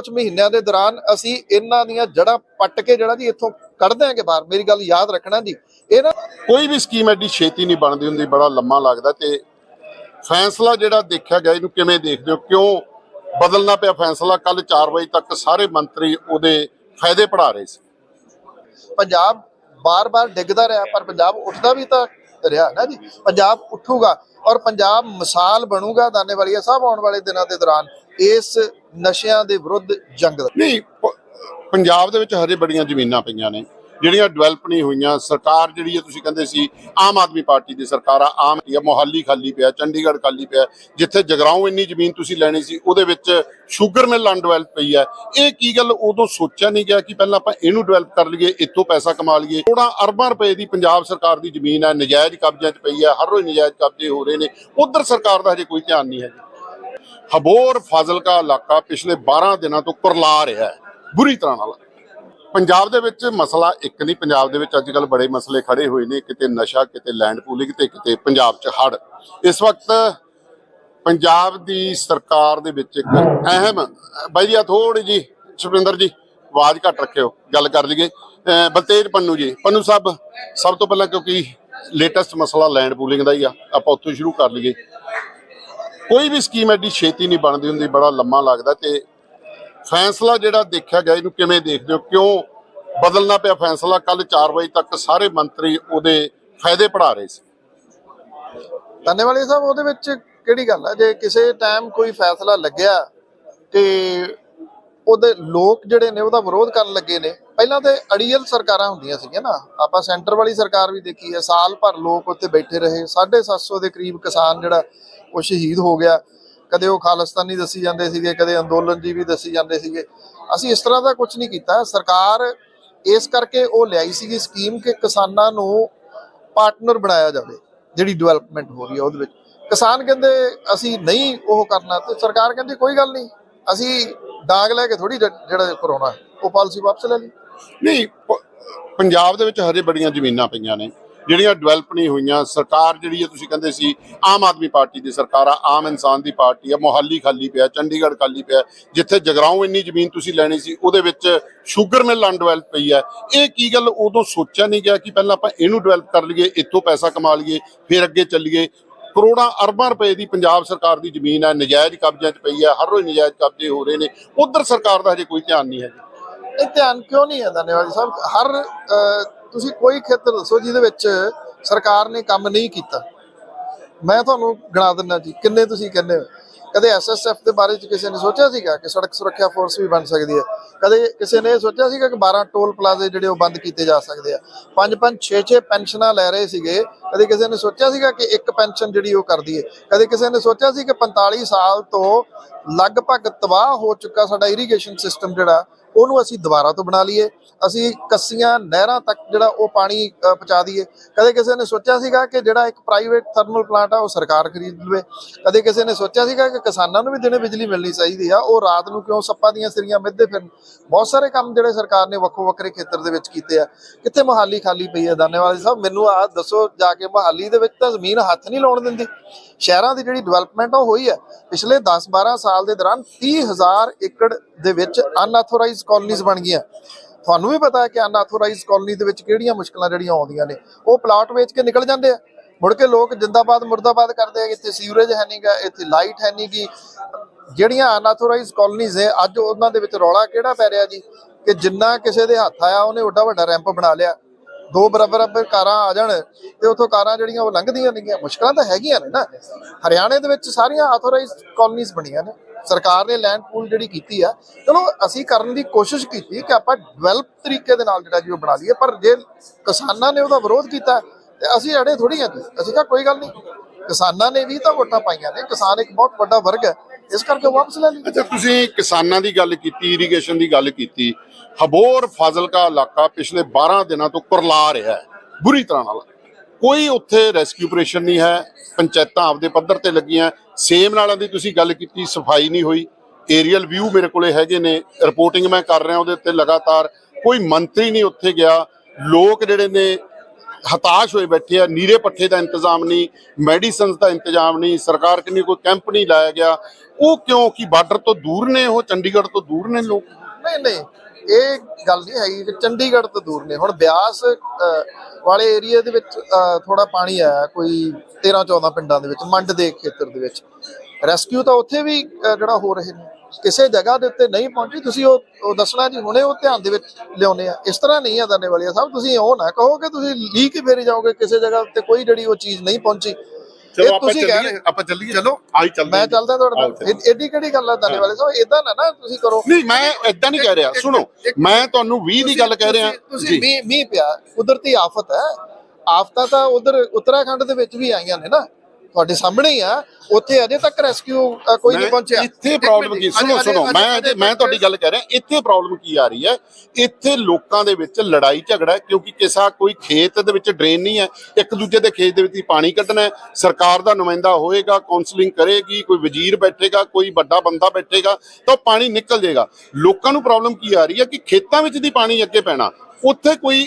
ਕੁਝ ਮਹੀਨਿਆਂ ਦੇ ਦੌਰਾਨ ਅਸੀਂ ਇਹਨਾਂ ਦੀਆਂ ਜੜ੍ਹਾਂ ਪੱਟ ਕੇ ਜਿਹੜਾ ਜੀ ਇੱਥੋਂ ਕੱਢ ਦਿਆਂਗੇ ਬਾਹਰ। ਮੇਰੀ ਗੱਲ ਯਾਦ ਰੱਖਣਾ ਜੀ। ਇਹ ਨਾ ਕੋਈ ਵੀ ਸਕੀਮ ਐਡੀ ਛੇਤੀ ਨਹੀਂ ਬਣਦੀ ਹੁੰਦੀ ਬੜਾ ਲੰਮਾ ਲੱਗਦਾ ਤੇ ਫੈਸਲਾ ਜਿਹੜਾ ਦੇਖਿਆ ਗਿਆ ਇਹਨੂੰ ਕਿਵੇਂ ਦੇਖਦੇ ਹੋ? ਕਿਉਂ ਬਦਲਣਾ ਪਿਆ ਫੈਸਲਾ? ਕੱਲ 4 ਵਜੇ ਤੱਕ ਸਾਰੇ ਮੰਤਰੀ ਉਹਦੇ ਫਾਇਦੇ ਪੜਾ ਰਹੇ ਸੀ। ਪੰਜਾਬ ਬਾਰ-ਬਾਰ ਡਿੱਗਦਾ ਰਿਹਾ ਪਰ ਪੰਜਾਬ ਉੱਠਦਾ ਵੀ ਤਾਂ ਰਿਹਾ ਨਾ ਜੀ। ਪੰਜਾਬ ਉੱਠੂਗਾ ਔਰ ਪੰਜਾਬ ਮਿਸਾਲ ਬਣੂਗਾ ਦਾਨੇਵਾਲੀਆ ਸਾਹਿਬ ਆਉਣ ਵਾਲੇ ਦਿਨਾਂ ਦੇ ਦੌਰਾਨ। ਇਸ ਨਸ਼ਿਆਂ ਦੇ ਵਿਰੁੱਧ ਜੰਗ ਦਾ। ਨਹੀਂ ਪੰਜਾਬ ਦੇ ਵਿੱਚ ਹਜੇ ਬੜੀਆਂ ਜ਼ਮੀਨਾਂ ਪਈਆਂ ਨੇ, ਜਿਹੜੀਆਂ ਡਿਵੈਲਪ ਨਹੀਂ ਹੋਈਆਂ। ਸਰਕਾਰ ਜਿਹੜੀ ਹੈ, ਤੁਸੀਂ ਕਹਿੰਦੇ ਸੀ, ਆਮ ਆਦਮੀ ਪਾਰਟੀ ਦੀ ਸਰਕਾਰ ਆ, ਆਮ ਹੈ ਮੋਹਾਲੀ ਖਾਲੀ ਪਿਆ, ਚੰਡੀਗੜ੍ਹ ਖਾਲੀ ਪਿਆ, ਜਿੱਥੇ ਜਗਰਾਉਂ ਇੰਨੀ ਜ਼ਮੀਨ ਤੁਸੀਂ ਲੈਣੀ ਸੀ, ਉਹਦੇ ਵਿੱਚ ਸ਼ੂਗਰ ਮਿਲ ਅਨਡਿਵੈਲਪ ਪਈ ਹੈ। ਇਹ ਕੀ ਗੱਲ ਉਦੋਂ ਸੋਚਿਆ ਨਹੀਂ ਗਿਆ ਕਿ ਪਹਿਲਾਂ ਆਪਾਂ ਇਹਨੂੰ ਡਿਵੈਲਪ ਕਰ ਲਈਏ, ਇੱਥੋਂ ਪੈਸਾ ਕਮਾ ਲਈਏ। ਕਰੋੜਾਂ ਅਰਬਾਂ ਰੁਪਏ ਦੀ ਪੰਜਾਬ ਸਰਕਾਰ ਦੀ ਜ਼ਮੀਨ ਹੈ, ਨਜਾਇਜ਼ ਕਬਜ਼ਿਆਂ 'ਚ ਪਈ ਹੈ, ਹਰ ਰੋਜ਼ ਨਜਾਇਜ਼ ਕਬਜ਼ੇ ਹੋ ਰਹੇ ਨੇ। ਉਧਰ ਸਰਕਾਰ ਦਾ ਹਜੇ ਕੋਈ ਧਿਆਨ ਨਹੀਂ ਹੈ ਹਬੋਰ ਫਾਜ਼ਿਲਕਾ ਇਲਾਕਾ ਪਿਛਲੇ 12 ਦਿਨਾਂ ਤੋਂ ਕੁਰਲਾ ਰਿਹਾ ਹੈ। ਬੁਰੀ ਤਰ੍ਹਾਂ ਨਾਲ। ਪੰਜਾਬ ਦੇ ਵਿੱਚ ਮਸਲਾ ਇੱਕ ਨਹੀਂ, ਪੰਜਾਬ ਦੇ ਵਿੱਚ ਅੱਜ ਕੱਲ ਬੜੇ ਮਸਲੇ ਖੜੇ ਹੋਏ ਨੇ। ਕਿਤੇ ਨਸ਼ਾ, ਕਿਤੇ ਲੈਂਡ ਪੂਲਿੰਗ ਤੇ ਕਿਤੇ ਪੰਜਾਬ 'ਚ ਹੜ ਇਸ ਵਕਤ ਪੰਜਾਬ ਦੀ ਸਰਕਾਰ ਦੇ ਵਿੱਚ ਇੱਕ ਅਹਿਮ, ਬਾਈ ਜੀ ਆ ਥੋੜੀ ਜੀ ਸੁਪਿੰਦਰ ਜੀ, ਆਵਾਜ਼ ਘੱਟ ਰੱਖਿਓ, ਗੱਲ ਕਰ ਲਈਏ। ਅਹ ਬਲਤੇਜ ਪੰਨੂ ਜੀ, ਪੰਨੂ ਸਾਹਿਬ, ਸਭ ਤੋਂ ਪਹਿਲਾਂ ਕਿਉਂਕਿ ਲੇਟੈਸਟ ਮਸਲਾ ਲੈਂਡ ਪੂਲਿੰਗ ਦਾ ਹੀ ਆ, ਆਪਾਂ ਉੱਥੋਂ ਸ਼ੁਰੂ ਕਰ ਲਈਏ। ਕੋਈ ਵੀ ਸਕੀਮ ਐਡੀ ਛੇਤੀ ਨਹੀਂ ਬਣਦੀ ਹੁੰਦੀ, ਬੜਾ ਲੰਮਾ ਲੱਗਦਾ ਤੇ ਫੈਸਲਾ ਜਿਹੜਾ ਦੇਖਿਆ ਗਿਆ, ਇਹਨੂੰ ਕਿਵੇਂ ਦੇਖਦੇ ਹੋ? ਕਿਉਂ ਬਦਲਣਾ ਪਿਆ ਫੈਸਲਾ? ਕੱਲ 4 ਵਜੇ ਤੱਕ ਸਾਰੇ ਮੰਤਰੀ ਉਹਦੇ ਫਾਇਦੇ ਪੜਾ ਰਹੇ ਸੀ। ਦਾਨੇਵਾਲੀਆ ਸਾਹਿਬ, ਉਹਦੇ ਵਿੱਚ ਕਿਹੜੀ ਗੱਲ ਹੈ ਜੇ ਕਿਸੇ ਟਾਈਮ ਕੋਈ ਫੈਸਲਾ ਲੱਗਿਆ ਤੇ ਉਹਦੇ ਲੋਕ ਜਿਹੜੇ ਨੇ ਉਹਦਾ ਵਿਰੋਧ ਕਰਨ ਲੱਗੇ ਨੇ। ਪਹਿਲਾਂ ਤੇ ਅੜੀਅਲ ਸਰਕਾਰਾਂ ਹੁੰਦੀਆਂ ਸੀਗੀਆਂ ਨਾ। ਆਪਾਂ ਸੈਂਟਰ ਵਾਲੀ ਸਰਕਾਰ ਵੀ ਦੇਖੀ ਹੈ, ਸਾਲ ਭਰ ਲੋਕ ਉੱਥੇ ਬੈਠੇ ਰਹੇ। 750 ਦੇ ਕਰੀਬ ਕਿਸਾਨ ਜਿਹੜਾ ਉਹ ਸ਼ਹੀਦ ਹੋ ਗਿਆ। ਕਦੇ ਉਹ ਖਾਲਿਸਤਾਨੀ ਦੱਸੀ ਜਾਂਦੇ ਸੀਗੇ, ਕਦੇ ਅੰਦੋਲਨ ਜੀ ਵੀ ਦੱਸੀ ਜਾਂਦੇ ਸੀਗੇ। ਅਸੀਂ ਇਸ ਤਰ੍ਹਾਂ ਦਾ ਕੁਝ ਨਹੀਂ ਕੀਤਾ। ਸਰਕਾਰ ਇਸ ਕਰਕੇ ਉਹ ਲਿਆਈ ਸੀਗੀ ਸਕੀਮ ਕਿ ਕਿਸਾਨਾਂ ਨੂੰ ਪਾਰਟਨਰ ਬਣਾਇਆ ਜਾਵੇ, ਜਿਹੜੀ ਡਿਵੈਲਪਮੈਂਟ ਹੋ ਰਹੀ ਹੈ ਉਹਦੇ ਵਿੱਚ। ਕਿਸਾਨ ਕਹਿੰਦੇ, ਅਸੀਂ ਨਹੀਂ ਉਹ ਕਰਨਾ। ਤੇ ਸਰਕਾਰ ਕਹਿੰਦੀ, ਕੋਈ ਗੱਲ ਨਹੀਂ। ਅਸੀਂ ਡਾਂਗ ਲੈ ਕੇ ਥੋੜੀ ਜਿਹੜਾ ਕਰਾਉਣਾ ਉਹ ਪਾਲਿਸੀ ਵਾਪਸ ਲੈ ਲਈ? ਨਹੀਂ ਪੰਜਾਬ ਦੇ ਵਿੱਚ ਹਜੇ ਬੜੀਆਂ ਜ਼ਮੀਨਾਂ ਪਈਆਂ ਨੇ, ਜਿਹੜੀਆਂ ਡਿਵੈਲਪ ਨਹੀਂ ਹੋਈਆਂ, ਸਰਕਾਰ ਜਿਹੜੀ ਹੈ, ਤੁਸੀਂ ਕਹਿੰਦੇ ਸੀ, ਆਮ ਆਦਮੀ ਪਾਰਟੀ ਦੀ ਸਰਕਾਰ ਆ, ਆਮ ਇਨਸਾਨ ਦੀ ਪਾਰਟੀ ਆ, ਮੋਹਾਲੀ ਖਾਲੀ ਪਿਆ, ਚੰਡੀਗੜ੍ਹ ਖਾਲੀ ਪਿਆ, ਜਿੱਥੇ ਜਗਰਾਉਂ ਇੰਨੀ ਜ਼ਮੀਨ ਤੁਸੀਂ ਲੈਣੀ ਸੀ, ਉਹਦੇ ਵਿੱਚ ਸ਼ੂਗਰ ਮਿਲ ਅਨਡਿਵੈਲਪ ਪਈ ਹੈ। ਇਹ ਕੀ ਗੱਲ ਉਦੋਂ ਸੋਚਿਆ ਨਹੀਂ ਗਿਆ ਕਿ ਪਹਿਲਾਂ ਆਪਾਂ ਇਹਨੂੰ ਡਿਵੈਲਪ ਕਰ ਲਈਏ, ਇੱਥੋਂ ਪੈਸਾ ਕਮਾ ਲਈਏ, ਫਿਰ ਅੱਗੇ ਚੱਲੀਏ ਕਰੋੜਾਂ ਅਰਬਾਂ ਰੁਪਏ ਦੀ ਪੰਜਾਬ ਸਰਕਾਰ ਦੀ ਜ਼ਮੀਨ ਹੈ, ਨਜਾਇਜ਼ ਕਬਜ਼ਿਆਂ 'ਚ ਪਈ ਹੈ, ਹਰ ਰੋਜ਼ ਨਜਾਇਜ਼ ਕਬਜ਼ੇ ਹੋ ਰਹੇ ਨੇ। ਉਧਰ ਸਰਕਾਰ ਦਾ ਹਜੇ ਕੋਈ ਧਿਆਨ ਨਹੀਂ ਹੈ। ਇਹ ਧਿਆਨ ਕਿਉਂ ਨਹੀਂ ਹੈ ਧੰਨਵਾਦ ਸਾਹਿਬ? ਹਰ ਤੁਸੀਂ ਕੋਈ ਖੇਤਰ ਦੱਸੋ ਜਿਹਦੇ ਵਿੱਚ ਸਰਕਾਰ ਨੇ ਕੰਮ ਨਹੀਂ ਕੀਤਾ। ਮੈਂ ਤੁਹਾਨੂੰ ਗਿਣਾ ਦਿੰਦਾ ਜੀ, ਕਿੰਨੇ ਤੁਸੀਂ ਕਹਿੰਦੇ ਹੋ? ਕਦੇ ਐਸਐਸਐਫ ਦੇ ਬਾਰੇ ਚ ਕਿਸੇ ਨੇ ਸੋਚਿਆ ਸੀਗਾ ਕਿ ਸੜਕ ਸੁਰੱਖਿਆ ਫੋਰਸ ਵੀ ਬਣ ਸਕਦੀ ਹੈ? ਕਦੇ ਕਿਸੇ ਨੇ ਇਹ ਸੋਚਿਆ ਸੀਗਾ ਕਿ 12 ਟੋਲ ਪਲਾਜ਼ੇ ਜਿਹੜੇ ਉਹ ਬੰਦ ਕੀਤੇ ਜਾ ਸਕਦੇ ਆ? ਪੰਜ ਪੰਜ 6 6 ਪੈਨਸ਼ਨਾਂ ਲੈ ਰਹੇ ਸੀਗੇ। ਕਦੇ ਕਿਸੇ ਨੇ ਸੋਚਿਆ ਸੀਗਾ ਕਿ ਇੱਕ ਪੈਨਸ਼ਨ ਜਿਹੜੀ ਉਹ ਕਰਦੀ ਹੈ? ਕਦੇ ਕਿਸੇ ਨੇ ਸੋਚਿਆ ਸੀ ਕਿ 45 ਸਾਲ ਤੋਂ ਲਗਭਗ ਤਬਾਹ ਹੋ ਚੁੱਕਾ ਸਾਡਾ ਇਰੀਗੇਸ਼ਨ ਸਿਸਟਮ ਜਿਹੜਾ ਉਹਨੂੰ ਅਸੀਂ ਦੁਬਾਰਾ ਤੋਂ ਬਣਾ ਲਈਏ। ਅਸੀਂ ਕੱਸੀਆਂ ਨਹਿਰਾਂ ਤੱਕ ਜਿਹੜਾ ਉਹ ਪਾਣੀ ਪਹੁੰਚਾ ਦਈਏ। ਕਦੇ ਕਿਸੇ ਨੇ ਸੋਚਿਆ ਸੀਗਾ ਕਿ ਜਿਹੜਾ ਇੱਕ ਪ੍ਰਾਈਵੇਟ ਥਰਮਲ ਪਲਾਂਟ ਆ, ਉਹ ਸਰਕਾਰ ਖਰੀਦ ਲਵੇ। ਕਦੇ ਕਿਸੇ ਨੇ ਸੋਚਿਆ ਸੀਗਾ ਕਿ ਕਿਸਾਨਾਂ ਨੂੰ ਵੀ ਦਿਨੇ ਬਿਜਲੀ ਮਿਲਣੀ ਚਾਹੀਦੀ ਆ। ਉਹ ਰਾਤ ਨੂੰ ਕਿਉਂ ਸੱਪਾਂ ਦੀਆਂ ਸਿਰੀਆਂ ਮਿੱਧੇ ਫਿਰਨ? ਬਹੁਤ ਸਾਰੇ ਕੰਮ ਜਿਹੜੇ ਸਰਕਾਰ ਨੇ ਵੱਖੋ ਵੱਖਰੇ ਖੇਤਰ ਦੇ ਵਿੱਚ ਕੀਤੇ ਆ। ਕਿੱਥੇ ਮੋਹਾਲੀ ਖਾਲੀ ਪਈ ਹੈ ਦਾਨੇਵਾਲੇ ਸਾਹਿਬ? ਮੈਨੂੰ ਆ ਦੱਸੋ, ਜਾ ਕੇ ਮੋਹਾਲੀ ਦੇ ਵਿੱਚ ਤਾਂ ਜ਼ਮੀਨ ਹੱਥ ਨਹੀਂ ਲਾਉਣ ਦਿੰਦੀ। ਸ਼ਹਿਰਾਂ ਦੀ ਜਿਹੜੀ ਡਿਵੈਲਪਮੈਂਟ ਉਹ ਹੋਈ ਹੈ ਪਿਛਲੇ 10-12 ਸਾਲ ਦੇ ਦੌਰਾਨ 30000 ਏਕੜ ਦੇ ਵਿੱਚ ਅਨਆਥੋਰਾਈਜ਼ਡ ਕਾਲੋਨੀਜ਼ ਬਣ ਗਈਆਂ। ਤੁਹਾਨੂੰ ਵੀ ਪਤਾ ਹੈ ਕਿ ਅਨਆਥੋਰਾਈਜ਼ਡ ਕਾਲੋਨੀ ਦੇ ਵਿੱਚ ਕਿਹੜੀਆਂ ਮੁਸ਼ਕਲਾਂ ਜਿਹੜੀਆਂ ਆਉਂਦੀਆਂ ਨੇ? ਉਹ ਪਲਾਟ ਵੇਚ ਕੇ ਨਿਕਲ ਜਾਂਦੇ ਆ। ਮੁੜ ਕੇ ਲੋਕ ਜਿੰਦਾਬਾਦ, ਮੁਰਦਾਬਾਦ ਕਰਦੇ ਆ। ਇੱਥੇ ਸੀਵਰੇਜ ਹੈ ਨਹੀਂਗਾ ਇੱਥੇ ਲਾਈਟ ਹੈ ਨਹੀਂਗੀ ਜਿਹੜੀਆਂ ਅਨਆਥੋਰਾਈਜ਼ਡ ਕਾਲੋਨੀਜ਼ ਹੈ ਅੱਜ ਉਹਨਾਂ ਦੇ ਵਿੱਚ ਰੌਲਾ ਕਿਹੜਾ ਪੈ ਰਿਹਾ ਜੀ? ਕਿ ਜਿੰਨਾ ਕਿਸੇ ਦੇ ਹੱਥ ਆਇਆ, ਉਹਨੇ ਓਡਾ ਵੱਡਾ ਰੈਂਪ ਬਣਾ ਲਿਆ। ਦੋ ਬਰਾਬਰ ਬਰਾਬਰ ਕਾਰਾਂ ਆ ਜਾਣ ਤੇ ਉਥੋਂ ਕਾਰਾਂ ਜਿਹੜੀਆਂ ਉਹ ਲੰਘਦੀਆਂ ਨੇਗੀਆਂ। ਮੁਸ਼ਕਲਾਂ ਤਾਂ ਹੈਗੀਆਂ ਨੇ ਨਾ। ਹਰਿਆਣੇ ਦੇ ਵਿੱਚ ਸਾਰੀਆਂ ਆਥੋਰਾਈਜ਼ਡ ਕਾਲੋਨੀਜ਼ ਬਣੀਆਂ ਨੇ। ਸਰਕਾਰ ਨੇ ਲੈਂਡ ਪੂਲ ਜਿਹੜੀ ਕੀਤੀ ਆ, ਚਲੋ ਅਸੀਂ ਕਰਨ ਦੀ ਕੋਸ਼ਿਸ਼ ਕੀਤੀ ਕਿ ਆਪਾਂ ਡਿਵੈਲਪ ਤਰੀਕੇ ਦੇ ਨਾਲ ਜਿਹੜਾ ਜੀ ਉਹ ਬਣਾ ਲਈਏ, ਪਰ ਜੇ ਕਿਸਾਨਾਂ ਨੇ ਉਹਦਾ ਵਿਰੋਧ ਕੀਤਾ, ਤੇ ਅਸੀਂ ਅੜੇ ਥੋੜੀ ਆ ਅਸੀਂ ਕਿਹਾ ਕੋਈ ਗੱਲ ਨਹੀਂ, ਕਿਸਾਨਾਂ ਨੇ ਵੀ ਤਾਂ ਵੋਟਾਂ ਪਾਈਆਂ ਨੇ, ਕਿਸਾਨ ਇੱਕ ਬਹੁਤ ਵੱਡਾ ਵਰਗ ਹੈ, ਇਸ ਕਰਕੇ ਉਹ ਵਾਪਸ ਲੈ ਲਈ ਅੱਛਾ, ਤੁਸੀਂ ਕਿਸਾਨਾਂ ਦੀ ਗੱਲ ਕੀਤੀ ਇਰੀਗੇਸ਼ਨ ਦੀ ਗੱਲ ਕੀਤੀ, ਹਬੋਰ ਫਾਜ਼ਿਲਕਾ ਇਲਾਕਾ ਪਿਛਲੇ 12 ਦਿਨਾਂ ਤੋਂ ਕੁਰਲਾ ਰਿਹਾ ਹੈ, ਬੁਰੀ ਤਰ੍ਹਾਂ ਨਾਲ। ਕੋਈ ਉੱਥੇ ਰੈਸਕਿਊ ਆਪਰੇਸ਼ਨ ਨਹੀਂ ਹੈ, ਪੰਚਾਇਤਾਂ ਆਪਦੇ ਪੱਧਰ ਤੇ ਲੱਗੀਆਂ ਸੇਮ ਨਾਲਾਂ ਦੀ ਤੁਸੀਂ ਗੱਲ ਕੀਤੀ, ਸਫ਼ਾਈ ਨਹੀਂ ਹੋਈ ਏਰੀਅਲ ਵਿਊ ਮੇਰੇ ਕੋਲੇ ਹੈਗੇ ਨੇ ਰਿਪੋਰਟਿੰਗ ਮੈਂ ਕਰ ਰਿਹਾ ਉਹਦੇ ਉੱਤੇ ਲਗਾਤਾਰ, ਕੋਈ ਮੰਤਰੀ ਨਹੀਂ ਉੱਥੇ ਗਿਆ, ਲੋਕ ਜਿਹੜੇ ਨੇ ਹਤਾਸ਼ ਹੋਏ ਬੈਠੇ ਆ, ਨੀਰੇ ਪੱਠੇ ਦਾ ਇੰਤਜ਼ਾਮ ਨਹੀਂ ਮੈਡੀਸਨਸ ਦਾ ਇੰਤਜ਼ਾਮ ਨਹੀਂ, ਸਰਕਾਰ ਕਿੰਨੀ ਕੋਈ ਕੈਂਪ ਨਹੀਂ ਲਾਇਆ ਗਿਆ, ਉਹ ਕਿਉਂ ਕਿ ਬਾਰਡਰ ਤੋਂ ਦੂਰ ਨੇ ਉਹ, ਚੰਡੀਗੜ੍ਹ ਤੋਂ ਦੂਰ ਨੇ ਲੋਕ? ਨਹੀਂ ਨਹੀਂ ਇਹ ਗੱਲ ਨਹੀਂ ਹੈਗੀ ਕਿ ਚੰਡੀਗੜ੍ਹ ਤੋਂ ਦੂਰ ਨੇ। ਹੁਣ ਬਿਆਸ ਵਾਲੇ ਏਰੀਆ ਦੇ ਵਿੱਚ ਥੋੜਾ ਪਾਣੀ ਆਇਆ, ਕੋਈ 13 14 ਪਿੰਡਾਂ ਦੇ ਵਿੱਚ, ਮੰਡ ਦੇ ਖੇਤਰ ਦੇ ਵਿੱਚ। ਰੈਸਕਿਊ ਤਾਂ ਉੱਥੇ ਵੀ ਜਿਹੜਾ ਹੋ ਰਹੇ ਨੇ। ਕਿਸੇ ਜਗ੍ਹਾ ਦੇ ਉੱਤੇ ਨਹੀਂ ਪਹੁੰਚੀ, ਤੁਸੀਂ ਉਹ ਦੱਸਣਾ ਜੀ, ਹੁਣੇ ਉਹ ਧਿਆਨ ਦੇ ਵਿੱਚ ਲਿਆਉਨੇ ਆ। ਇਸ ਤਰ੍ਹਾਂ ਨਹੀਂ ਆ ਦਰਨੇ ਵਾਲੀਆ ਸਾਹਿਬ, ਤੁਸੀਂ ਉਹ ਨਾ ਕਹੋ ਕਿ ਤੁਸੀਂ ਲੀਕ ਫੇਰੀ ਜਾਓਗੇ, ਕਿਸੇ ਜਗ੍ਹਾ ਉੱਤੇ ਕੋਈ ਜਿਹੜੀ ਉਹ ਚੀਜ਼ ਨਹੀਂ ਪਹੁੰਚੀ। ਚਲੋ ਆਪਾਂ ਚੱਲੀਏ। ਆਪਾਂ ਚੱਲੀਏ। ਚਲੋ ਆਈ ਚੱਲਦੇ ਮੈਂ ਹਾਂ। ਚੱਲਦਾ ਤੁਹਾਡੇ ਨਾਲ। ਐਡੀ ਕਿਹੜੀ ਗੱਲ ਆ ਦਰਨੇ ਵਾਲੇ ਸਾਹਿਬ ਇਦਾਂ ਨਾ ਨਾ ਤੁਸੀਂ ਕਰੋ। ਨਹੀਂ ਮੈਂ ਇਦਾਂ ਨਹੀਂ ਕਹਿ ਰਿਹਾ। ਸੁਣੋ ਮੈਂ ਤੁਹਾਨੂੰ 20 ਦੀ ਗੱਲ ਕਹਿ ਰਿਹਾ। ਤੁਸੀਂ- ਮੀਂਹ ਪਿਆ। ਕੁਦਰਤੀ ਆਫਤ ਹੈ। ਆਫਤਾਂ ਤਾਂ ਉਧਰ ਉੱਤਰਾਖੰਡ ਦੇ ਵਿੱਚ ਵੀ ਆਈਆਂ ਨੇ ਨਾ। ਤੁਹਾਡੇ ਸਾਹਮਣੇ ਹੀ ਆ। ਉੱਥੇ ਅਜੇ ਤੱਕ ਰੈਸਕਿਊ ਕੋਈ ਨਹੀਂ ਪਹੁੰਚਿਆ। ਇੱਥੇ ਪ੍ਰੋਬਲਮ ਕੀ? ਸੁਣੋ ਸੁਣੋ ਮੈਂ ਮੈਂ ਤੁਹਾਡੀ ਗੱਲ ਕਹਿ ਰਿਹਾ ਇੱਥੇ ਪ੍ਰੋਬਲਮ ਕੀ ਆ ਰਹੀ ਹੈ? ਇੱਥੇ ਲੋਕਾਂ ਦੇ ਵਿੱਚ ਲੜਾਈ ਝਗੜਾ ਕਿਉਂਕਿ ਕਿਸਾ ਕੋਈ ਖੇਤ ਦੇ ਵਿੱਚ ਡਰੇਨ ਨਹੀਂ ਹੈ। ਇੱਕ ਦੂਜੇ ਦੇ ਖੇਤ ਦੇ ਵਿੱਚ ਪਾਣੀ ਕੱਢਣਾ ਹੈ। ਸਰਕਾਰ ਦਾ ਨੁਮਾਇੰਦਾ ਹੋਏਗਾ ਕਾਉਂਸਲਿੰਗ ਕਰੇਗੀ ਕੋਈ ਵਜ਼ੀਰ ਬੈਠੇਗਾ ਕੋਈ ਵੱਡਾ ਬੰਦਾ ਬੈਠੇਗਾ ਤਾਂ ਪਾਣੀ ਨਿਕਲ ਜਾਏਗਾ ਲੋਕਾਂ ਨੂੰ ਪ੍ਰੋਬਲਮ ਕੀ ਆ ਰਹੀ ਹੈ ਕਿ ਖੇਤਾਂ ਵਿੱਚ ਦੀ ਪਾਣੀ ਅੱਗੇ ਪੈਣਾ। ਉੱਥੇ ਕੋਈ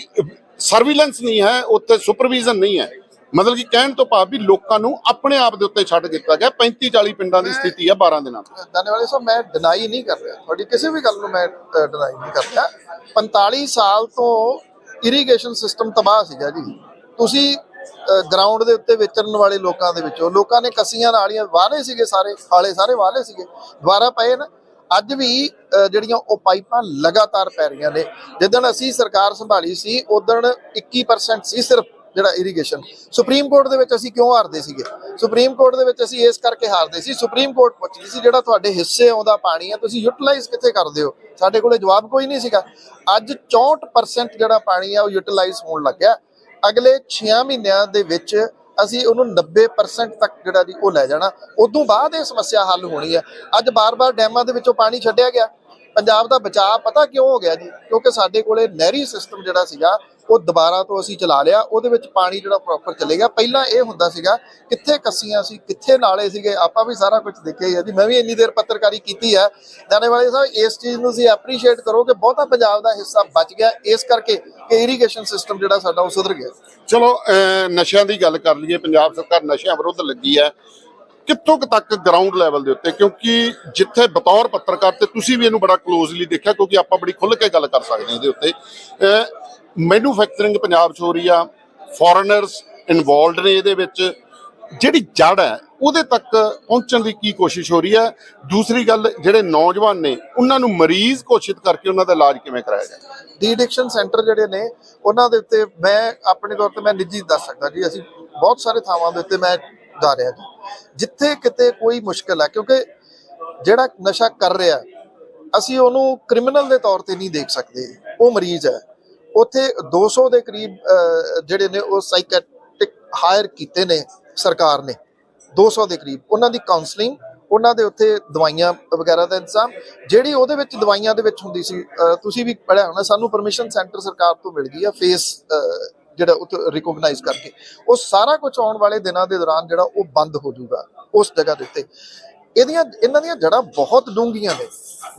ਸਰਵੀਲੈਂਸ ਨਹੀਂ ਹੈ ਉੱਥੇ ਸੁਪਰਵੀਜ਼ਨ ਨਹੀਂ ਹੈ। ਮਤਲਬ ਕਿ ਕਹਿਣ ਤੋਂ ਭਾਵ ਵੀ ਲੋਕਾਂ ਨੂੰ ਆਪਣੇ ਆਪ ਦੇ ਉੱਤੇ ਛੱਡ ਦਿੱਤਾ ਗਿਆ। 35 40 ਪਿੰਡਾਂ ਦੀ ਸਥਿਤੀ ਹੈ 12 ਦਿਨਾਂ ਤੋਂ। ਧੰਨਵਾਦ ਸਾਹਿਬ ਮੈਂ ਡਿਨਾਈ ਨਹੀਂ ਕਰ ਰਿਹਾ। ਤੁਹਾਡੀ ਕਿਸੇ ਵੀ ਗੱਲ ਨੂੰ ਮੈਂ ਡਿਨਾਈ ਨਹੀਂ ਕਰ ਰਿਹਾ। 45 ਸਾਲ ਤੋਂ ਇਰੀਗੇਸ਼ਨ ਸਿਸਟਮ ਤਬਾਹ ਸੀਗਾ ਜੀ। ਤੁਸੀਂ ਗਰਾਊਂਡ ਦੇ ਉੱਤੇ ਵਿਚਰਨ ਵਾਲੇ ਲੋਕਾਂ ਦੇ ਵਿੱਚੋਂ ਲੋਕਾਂ ਨੇ ਕੱਸੀਆਂ ਨਾਲੀਆਂ ਵਾਲੇ ਸੀਗੇ ਸਾਰੇ ਹਾਲੇ ਸਾਰੇ ਵਾਲੇ ਸੀਗੇ ਦੁਬਾਰਾ ਪਏ ਨਾ। ਅੱਜ ਵੀ ਜਿਹੜੀਆਂ ਉਹ ਪਾਈਪਾਂ ਲਗਾਤਾਰ ਪੈ ਰਹੀਆਂ ਨੇ। ਜਿੱਦਣ ਅਸੀਂ ਸਰਕਾਰ ਸੰਭਾਲੀ ਸੀ ਉਦਣ 21% ਸੀ ਸਿਰਫ। ਜਿਹੜਾ ਇਰੀਗੇਸ਼ਨ ਸੁਪਰੀਮ ਕੋਰਟ ਦੇ ਵਿੱਚ ਅਸੀਂ ਕਿਉਂ ਹਾਰਦੇ ਸੀਗੇ? ਸੁਪਰੀਮ ਕੋਰਟ ਦੇ ਵਿੱਚ ਅਸੀਂ ਇਸ ਕਰਕੇ ਹਾਰਦੇ ਸੀ ਸੁਪਰੀਮ ਕੋਰਟ ਪੁੱਛਦੀ ਸੀ, ਜਿਹੜਾ ਤੁਹਾਡੇ ਹਿੱਸੇ ਆਉਂਦਾ ਪਾਣੀ ਹੈ ਤੁਸੀਂ ਯੂਟਿਲਾਈਜ਼ ਕਿੱਥੇ ਕਰਦੇ ਹੋ? ਸਾਡੇ ਕੋਲੇ ਜਵਾਬ ਕੋਈ ਨਹੀਂ ਸੀਗਾ। ਅੱਜ 64% ਜਿਹੜਾ ਪਾਣੀ ਆ, ਉਹ ਯੂਟਿਲਾਈਜ਼ ਹੋਣ ਲੱਗਿਆ। ਅਗਲੇ 6 ਮਹੀਨਿਆਂ ਦੇ ਵਿੱਚ ਅਸੀਂ ਉਹਨੂੰ 90% ਤੱਕ ਜਿਹੜਾ ਜੀ, ਉਹ ਲੈ ਜਾਣਾ। ਉਦੋਂ ਬਾਅਦ ਇਹ ਸਮੱਸਿਆ ਹੱਲ ਹੋਣੀ ਹੈ ਅੱਜ ਬਾਰ-ਬਾਰ ਡੈਮਾਂ ਦੇ ਵਿੱਚੋਂ ਪਾਣੀ ਛੱਡਿਆ ਗਿਆ। ਪੰਜਾਬ ਦਾ ਬਚਾਅ ਪਤਾ ਕਿਉਂ ਹੋ ਗਿਆ ਜੀ? ਕਿਉਂਕਿ ਸਾਡੇ ਕੋਲੇ ਨਹਿਰੀ ਸਿਸਟਮ ਜਿਹੜਾ ਸੀਗਾ ਉਹ ਦੁਬਾਰਾ ਤੋਂ ਅਸੀਂ ਚਲਾ ਲਿਆ ਉਹਦੇ ਵਿੱਚ ਪਾਣੀ ਜਿਹੜਾ ਪ੍ਰੋਪਰ ਚੱਲੇਗਾ ਪਹਿਲਾਂ ਇਹ ਹੁੰਦਾ ਸੀਗਾ ਕਿੱਥੇ ਕੱਸੀਆਂ ਸੀ ਕਿੱਥੇ ਨਾਲੇ ਸੀਗੇ ਆਪਾਂ ਵੀ ਸਾਰਾ ਕੁਝ ਦੇਖਿਆ ਹੀ ਹੈ ਜੀ। ਮੈਂ ਵੀ ਇੰਨੀ ਦੇਰ ਪੱਤਰਕਾਰੀ ਕੀਤੀ ਹੈ। ਦਾਣੇ ਵਾਲੇ ਸਾਹਿਬ ਇਸ ਚੀਜ਼ ਨੂੰ ਤੁਸੀਂ ਐਪਰੀਸ਼ੀਏਟ ਕਰੋ ਕਿ ਬਹੁਤਾ ਪੰਜਾਬ ਦਾ ਹਿੱਸਾ ਬਚ ਗਿਆ। ਇਸ ਕਰਕੇ ਕਿ ਇਰੀਗੇਸ਼ਨ ਸਿਸਟਮ ਜਿਹੜਾ ਸਾਡਾ ਉਹ ਸੁਧਰ ਗਿਆ। ਚਲੋ ਅਹ, ਨਸ਼ਿਆਂ ਦੀ ਗੱਲ ਕਰ ਲਈਏ। ਪੰਜਾਬ ਸਰਕਾਰ ਨਸ਼ਿਆਂ ਵਿਰੁੱਧ ਲੱਗੀ ਹੈ। ਕਿੱਥੋਂ ਤੱਕ ਗਰਾਊਂਡ ਲੈਵਲ ਦੇ ਉੱਤੇ? ਕਿਉਂਕਿ ਜਿੱਥੇ ਬਤੌਰ ਪੱਤਰਕਾਰ ਤੇ ਤੁਸੀਂ ਵੀ ਇਹਨੂੰ ਬੜਾ ਕਲੋਜ਼ਲੀ ਦੇਖਿਆ ਕਿਉਂਕਿ ਆਪਾਂ ਬੜੀ ਖੁੱਲ੍ਹ ਕੇ ਗੱਲ ਕਰ ਸਕਦੇ ਹਾਂ ਇਹਦੇ ਉੱਤੇ। ਮੈਨੂਫੈਕਚਰਿੰਗ ਪੰਜਾਬ 'ਚ ਹੋ ਰਹੀ ਆ ਫੋਰਨਰਸ ਇਨਵੋਲਡ ਨੇ ਇਹਦੇ ਵਿੱਚ। ਜਿਹੜੀ ਜੜ ਹੈ, ਉਹਦੇ ਤੱਕ ਪਹੁੰਚਣ ਦੀ ਕੀ ਕੋਸ਼ਿਸ਼ ਹੋ ਰਹੀ ਹੈ? ਦੂਸਰੀ ਗੱਲ, ਜਿਹੜੇ ਨੌਜਵਾਨ ਨੇ, ਉਹਨਾਂ ਨੂੰ ਮਰੀਜ਼ ਘੋਸ਼ਿਤ ਕਰਕੇ ਉਹਨਾਂ ਦਾ ਇਲਾਜ ਕਿਵੇਂ ਕਰਾਇਆ ਜਾਏ? ਡੀ ਐਡਿਕਸ਼ਨ ਸੈਂਟਰ ਜਿਹੜੇ ਨੇ, ਉਹਨਾਂ ਦੇ ਉੱਤੇ ਮੈਂ, ਆਪਣੇ ਤੌਰ ਤੇ ਮੈਂ ਨਿੱਜੀ ਦੱਸ ਸਕਦਾ ਜੀ, ਅਸੀਂ ਬਹੁਤ ਸਾਰੇ ਥਾਵਾਂ ਦੇ ਉੱਤੇ ਮੈਂ ਜਾ ਰਿਹਾ ਜੀ। ਜਿੱਥੇ ਕਿਤੇ ਕੋਈ ਮੁਸ਼ਕਲ ਹੈ, ਕਿਉਂਕਿ ਜਿਹੜਾ ਨਸ਼ਾ ਕਰ ਰਿਹਾ, ਅਸੀਂ ਉਹਨੂੰ ਕ੍ਰਿਮੀਨਲ ਦੇ ਤੌਰ ਤੇ ਨਹੀਂ ਦੇਖ ਸਕਦੇ। ਉਹ ਮਰੀਜ਼ ਹੈ। ਉੱਥੇ 200 ਦੇ ਕਰੀਬ ਜਿਹੜੇ ਨੇ ਉਹ ਸਾਈਕੈਟ੍ਰਿਕ ਹਾਇਰ ਕੀਤੇ ਨੇ ਸਰਕਾਰ ਨੇ। 200 ਦੇ ਕਰੀਬ। ਉਹਨਾਂ ਦੀ ਕਾਉਂਸਲਿੰਗ ਉਹਨਾਂ ਦੇ ਉੱਥੇ ਦਵਾਈਆਂ ਵਗੈਰਾ ਦਾ ਇੰਤਜ਼ਾਮ। ਜਿਹੜੀ ਉਹਦੇ ਵਿੱਚ ਦਵਾਈਆਂ ਦੇ ਵਿੱਚ ਹੁੰਦੀ ਸੀ ਤੁਸੀਂ ਵੀ ਪੜਿਆ ਹੋਣਾ, ਸਾਨੂੰ ਪਰਮਿਸ਼ਨ ਸੈਂਟਰ ਸਰਕਾਰ ਤੋਂ ਮਿਲ ਗਈ ਆ ਫੇਸ ਜਿਹੜਾ ਉੱਥੇ ਰਿਕੋਗਨਾਈਜ਼ ਕਰਕੇ। ਉਹ ਸਾਰਾ ਕੁਝ ਆਉਣ ਵਾਲੇ ਦਿਨਾਂ ਦੇ ਦੌਰਾਨ ਜਿਹੜਾ ਉਹ ਬੰਦ ਹੋ ਜਾਊਗਾ ਉਸ ਜਗ੍ਹਾ ਦੇ ਉੱਤੇ। ਇਹਦੀਆਂ ਇਹਨਾਂ ਦੀਆਂ ਜੜ੍ਹਾਂ ਬਹੁਤ ਡੂੰਘੀਆਂ ਨੇ।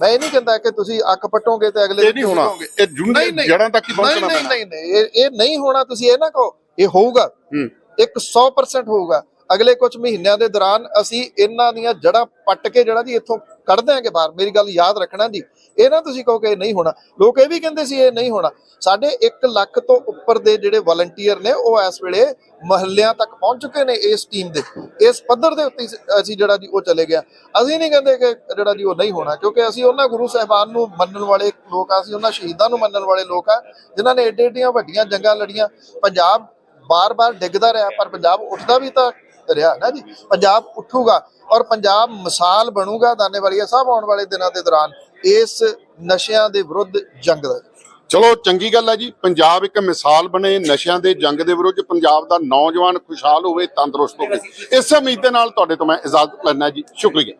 ਮੈਂ ਇਹ ਨਹੀਂ ਕਹਿੰਦਾ ਕਿ ਤੁਸੀਂ ਅੱਖ ਪਟੋਗੇ ਤੇ ਅਗਲੇ ਇਹ ਨਹੀਂ ਹੋਣਾ। ਇਹ ਜੁੰਡੇ ਜੜਾਂ ਤੱਕ ਹੀ ਪਹੁੰਚਣਾ ਨਹੀਂ ਪੈਣਾ। ਨਹੀਂ ਨਹੀਂ ਇਹ ਨਹੀਂ ਹੋਣਾ ਤੁਸੀਂ ਇਹ ਨਾ ਕਹੋ। ਇਹ ਹੋਊਗਾ। ਹੂੰ। ਇੱਕ 100% ਹੋਊਗਾ। ਅਗਲੇ ਕੁਝ ਮਹੀਨਿਆਂ ਦੇ ਦੌਰਾਨ ਅਸੀਂ ਇਹਨਾਂ ਦੀਆਂ ਜੜ੍ਹਾਂ ਪੱਟ ਕੇ ਜਿਹੜਾ ਜੀ ਇੱਥੋਂ ਕੱਢ ਦਿਆਂਗੇ ਬਾਹਰ। ਮੇਰੀ ਗੱਲ ਯਾਦ ਰੱਖਣਾ ਜੀ। ਇਹ ਨਾ ਤੁਸੀਂ ਕਹੋ ਕਿ ਇਹ ਨਹੀਂ ਹੋਣਾ। ਲੋਕ ਇਹ ਵੀ ਕਹਿੰਦੇ ਸੀ ਇਹ ਨਹੀਂ ਹੋਣਾ। ਸਾਡੇ 1 ਲੱਖ ਤੋਂ ਉੱਪਰ ਦੇ ਜਿਹੜੇ ਵਲੰਟੀਅਰ ਨੇ, ਉਹ ਇਸ ਵੇਲੇ ਮਹੱਲਿਆਂ ਤੱਕ ਪਹੁੰਚ ਚੁੱਕੇ ਨੇ ਇਸ ਟੀਮ ਦੇ। ਇਸ ਪੱਧਰ ਦੇ ਉੱਤੇ ਅਸੀਂ ਜਿਹੜਾ ਜੀ ਉਹ ਚਲੇ ਗਿਆ ਅਸੀਂ ਨਹੀਂ ਕਹਿੰਦੇ ਕਿ ਜਿਹੜਾ ਜੀ ਉਹ ਨਹੀਂ ਹੋਣਾ, ਕਿਉਂਕਿ ਅਸੀਂ ਉਹਨਾਂ ਗੁਰੂ ਸਾਹਿਬਾਨ ਨੂੰ ਮੰਨਣ ਵਾਲੇ ਲੋਕ ਆ ਅਸੀਂ ਉਹਨਾਂ ਸ਼ਹੀਦਾਂ ਨੂੰ ਮੰਨਣ ਵਾਲੇ ਲੋਕ ਆ ਜਿਨ੍ਹਾਂ ਨੇ ਏਡੇ ਏਡੀਆਂ ਵੱਡੀਆਂ ਜੰਗਾਂ ਲੜੀਆਂ। ਪੰਜਾਬ ਬਾਰ-ਬਾਰ ਡਿੱਗਦਾ ਰਿਹਾ, ਪਰ ਪੰਜਾਬ ਉੱਠਦਾ ਵੀ ਤਾਂ ਰਿਹਾ ਨਾ ਜੀ। ਪੰਜਾਬ ਉੱਠੂਗਾ ਔਰ ਪੰਜਾਬ ਮਿਸਾਲ ਬਣੂਗਾ, ਦਾਨੇਵਾਲੀਆ ਸਾਹਿਬ ਆਉਣ ਵਾਲੇ ਦਿਨਾਂ ਦੇ ਦੌਰਾਨ। ਇਸ ਨਸ਼ਿਆਂ ਦੇ ਵਿਰੁੱਧ ਜੰਗ ਦਾ। ਚਲੋ, ਚੰਗੀ ਗੱਲ ਹੈ ਜੀ। ਪੰਜਾਬ ਇੱਕ ਮਿਸਾਲ ਬਣੇ ਨਸ਼ਿਆਂ ਦੇ ਜੰਗ ਦੇ ਵਿਰੁੱਧ। ਪੰਜਾਬ ਦਾ ਨੌਜਵਾਨ ਖੁਸ਼ਹਾਲ ਹੋਵੇ, ਤੰਦਰੁਸਤ ਹੋਵੇ। ਇਸ ਉਮੀਦ ਦੇ ਨਾਲ ਤੁਹਾਡੇ ਤੋਂ ਮੈਂ ਇਜਾਜ਼ਤ ਲੈਣਾ ਜੀ। ਸ਼ੁਕਰੀਆ।